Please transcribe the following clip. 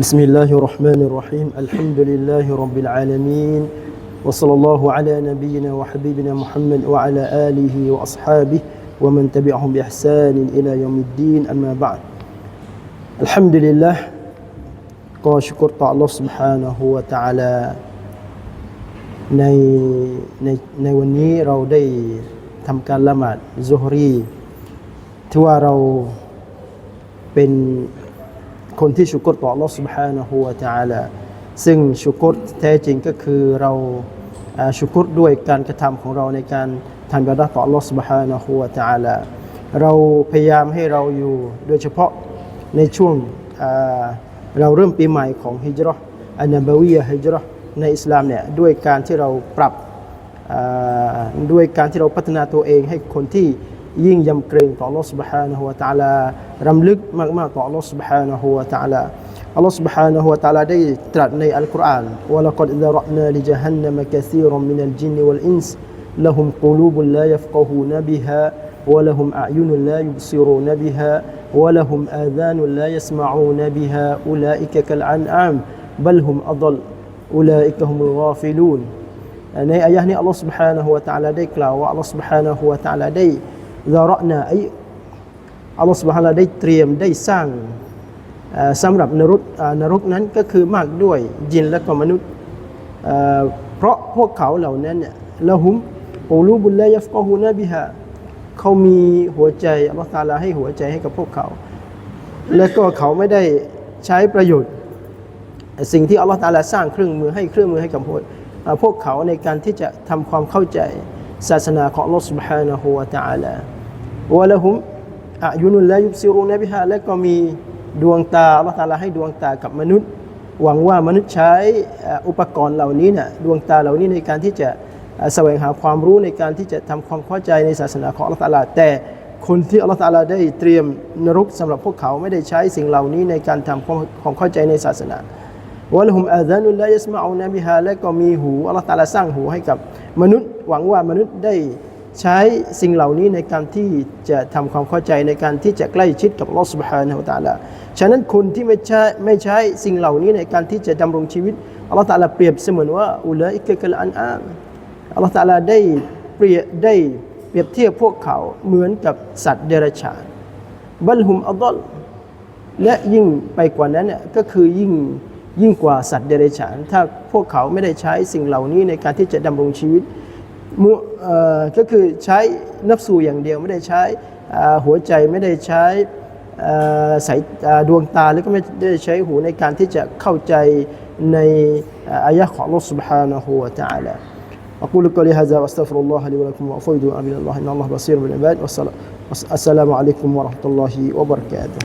بسم الله الرحمن الرحيم الحمد لله رب العالمين وصلى الله على نبينا وحبيبنا محمد وعلى آله وأصحابه ومن تبعهم بإحسان إلى يوم الدين أما بعد الحمد لله ก็ชุกรต่อ Allah سبحانه และ تعالى ในในในวันนี้เราได้ทำการละหมาดซุฮรีที่ว่าเราเป็น คนที่ชุกรต่อ Allah سبحانه และ تعالى ซึ่งชุกรแท้จริงก็คือเราอ่าชุกรด้วยการกระทำของเราในการทำบาดะห์ต่อ Allah سبحانه และ تعالى เราพยายามให้เราอยู่โดยเฉพาะในช่วงอ่าเราเริ่มปีใหม่ของฮิจเราะห์อันนบวียะห์ฮิจเราะห์ในอิสลามเนี่ยด้วยการที่เราปรับอ่าด้วยการที่เราพัฒนาตัวเองให้คนที่ ยิ่งยำเกรงต่อ Allah سبحانه และ تعالى รำลึกมากๆต่อ Allah سبحانه และ تعالى Allah سبحانه และ تعالى ได้ตรัสในอัลกุรอานว่า لقد ذرأنا لجهنم كثيرا من الجن والإنس لهم قلوب لا يفقهون بها ولهم أعين لا يبصرون بها ولهم آذان لا يسمعون بها أولئك كالأنعام بل هم أضل أولئك هم الغافلون ในอายะห์นี้ Allah سبحانه และ تعالى ได้กล่าวว่า Allah سبحانه และ تعالى ได้ ذرأنا ไอ้ Allah سبحانه และ ได้เตรียมได้สร้างเอ่อสำหรับนรกอ่านรกนั้นก็คือมากด้วยยินและก็มนุษย์เอ่อเพราะพวกเขาเหล่านั้นเนี่ยละหุมปูลูบุลลายัฟกอฮูนะบิฮาเขามีหัวใจอัลลอฮฺตาลาให้หัวใจให้กับพวกเขา และก็เขาไม่ได้ใช้ประโยชน์ สิ่งที่อัลลอฮฺตาลาสร้างเครื่องมือให้เครื่องมือให้กับพวกอ่าพวกเขาในการที่จะทำความเข้าใจศาสนาของอัลลอฮฺ سبحانه และ تعالى วะละหุมอายุนุลายุบซิรูนบิฮาและก็มีดวงตาอัลลอฮฺตาลาให้ดวงตากับมนุษย์ หวังว่ามนุษย์ใช้อุปกรณ์เหล่านี้น่ะดวงตาเหล่านี้ในการที่จะแสวงหาความรู้ในการที่จะทำความเข้าใจในศาสนาของอัลลอฮฺตาลาแต่คนที่อัลลอฮฺตาลาได้เตรียมนรกสำหรับพวกเขาไม่ได้ใช้สิ่งเหล่านี้ในการทำความความเข้าใจในศาสนาวะลฮุมอาซานุลลายสมาอูนบิฮาและก็มีหูอัลลอฮฺตาลาสร้างหูให้กับมนุษย์ หวังว่ามนุษย์ได้ ใช้สิ่งเหล่านี้ในการที่จะทำความเข้าใจในการที่จะใกล้ชิดกับลอสุบฮานะฮุตาลาฉะนั้นคนที่ไม่ใช้ไม่ใช้สิ่งเหล่านี้ในการที่จะดำรงชีวิตอัลลอฮฺตาลาเปรียบเสมือนว่าอุลัยกะกะลอันอามอัลลอฮฺตาลาได้เปรียบได้เปรียบเทียบพวกเขาเหมือนกับสัตว์เดรัจฉานบัลฮุมอัลลอฮและยิ่งไปกว่านั้นเนี่ยก็คือยิ่งยิ่งกว่าสัตว์เดรัจฉาน ถ้าพวกเขาไม่ได้ใช้สิ่งเหล่านี้ในการที่จะดำรงชีวิต มุเอ่อก็คือใช้นับสูอย่างเดียวไม่ได้ใช้อ่าหัวใจไม่ได้ใช้เอ่อสายอ่าดวงตาแล้วก็ไม่ได้ใช้หูในการที่จะเข้าใจในอ่าอายะห์ของ Allah سبحانه และ تعالى أقول قولي هذا وأستغفر الله لي ولكم وأفوض أمر الله إن الله بصير بالعباد والسلام عليكم ورحمة الله وبركاته